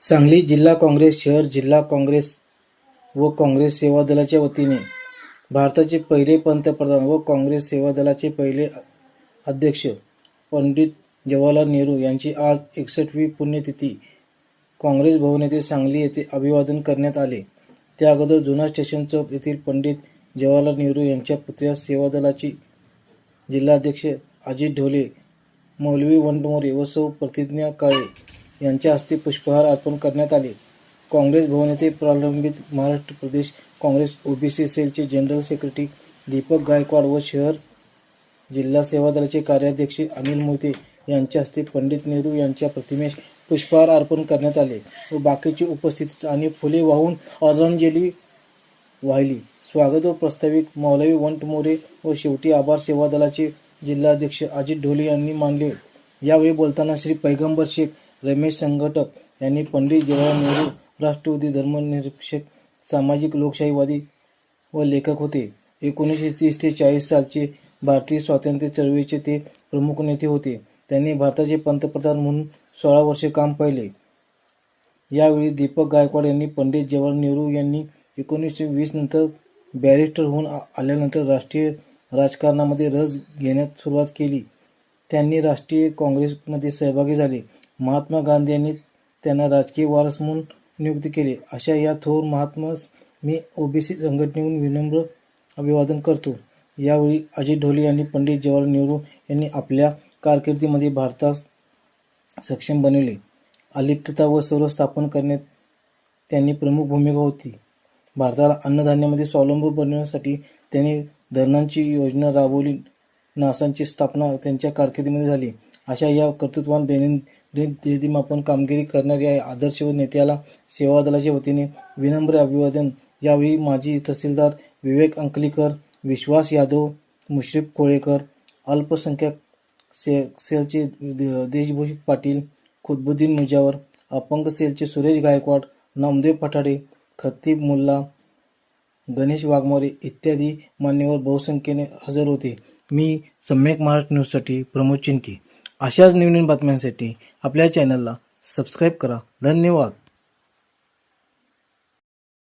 सांगली जिल्हा काँग्रेस शहर जिल्हा काँग्रेस व काँग्रेस सेवा दलाच्या वतीने भारताचे पहिले पंतप्रधान व काँग्रेस सेवा दलाचे पहिले अध्यक्ष पंडित जवाहरलाल नेहरू यांची आज एकसष्टवी पुण्यतिथी. काँग्रेस भवन येथे सांगली येथे अभिवादन करण्यात आले. त्या अगोदर जुना स्टेशन चौक येथील पंडित जवाहरलाल नेहरू यांच्या पुतळ्यास सेवा दलाची जिल्हाध्यक्ष अजित ढोले मौलवी वंटमोरे व सौ प्रतिज्ञा काळे यांच्या हस्ते पुष्पहार अर्पण करण्यात आले. काँग्रेस भवन येथे प्रलंबित महाराष्ट्र प्रदेश काँग्रेस ओबीसी सेलचे जनरल सेक्रेटरी दीपक गायकवाड व शहर जिल्हा सेवा दलाचे कार्याध्यक्ष अनिल मोहिते यांच्या हस्ते पंडित नेहरू यांच्या प्रतिमेस पुष्पहार अर्पण करण्यात आले व बाकीची उपस्थित आणि फुले वाहून आदरांजली वाहिली. स्वागत व प्रस्तावित मौलवी वंटमोरे व शेवटी आभार सेवा दलाचे जिल्हाध्यक्ष अजित ढोले यांनी मानले. यावेळी बोलताना श्री पैगंबर शेख रमेश संघटक यांनी पंडित जवाहरलाल नेहरू राष्ट्रवादी धर्मनिरीक्षक सामाजिक लोकशाहीवादी व लेखक होते. एकोणीसशे तीस ते चाळीस सालचे भारतीय स्वातंत्र्य चळवळीचे ते प्रमुख नेते होते. त्यांनी भारताचे पंतप्रधान म्हणून सोळा वर्षे काम पाहिले. यावेळी दीपक गायकवाड यांनी पंडित जवाहरलाल नेहरू यांनी एकोणीसशे वीस नंतर बॅरिस्टर होऊन आल्यानंतर राष्ट्रीय राजकारणामध्ये रस घेण्यास सुरुवात केली. त्यांनी राष्ट्रीय काँग्रेसमध्ये सहभागी झाले. महात्मा गांधी यांनी त्यांना राजकीय वारस म्हणून नियुक्त केले. अशा या थोर महात्मास मी ओबीसी संघटनेहून विनम्र अभिवादन करतो. यावेळी अजित ढोले यांनी पंडित जवाहरलाल नेहरू यांनी आपल्या कारकिर्दीमध्ये भारतास सक्षम बनविले. अलिप्तता व सर्व स्थापन करण्यात त्यांनी प्रमुख भूमिका होती. भारताला अन्नधान्यामध्ये स्वावलंबी बनवण्यासाठी त्यांनी धरणांची योजना राबवली. नासांची स्थापना त्यांच्या कारकिर्दीमध्ये झाली. अशा या कर्तृत्वान दैनंदिन दैदिमापन कामगिरी करणाऱ्या या आदर्श व नेत्याला सेवा दलाच्या वतीने विनम्र अभिवादन. यावेळी माजी तहसीलदार विवेक अंकलीकर विश्वास यादव मुश्रीफ कोळेकर अल्पसंख्याक से सेलचे देशभूषित पाटील खुदबुद्दीन मुजावर अपंग सेलचे सुरेश गायकवाड नामदेव पठाडे खतीब मुल्ला गणेश वाघमारे इत्यादी मान्यवर बहुसंख्येने हजर होते. मी सम्यक महाराष्ट्र न्यूजसाठी प्रमोद चिंकी अशाच नवीन बातम्यांसाठी आपल्या चॅनलला सबस्क्राईब करा. धन्यवाद.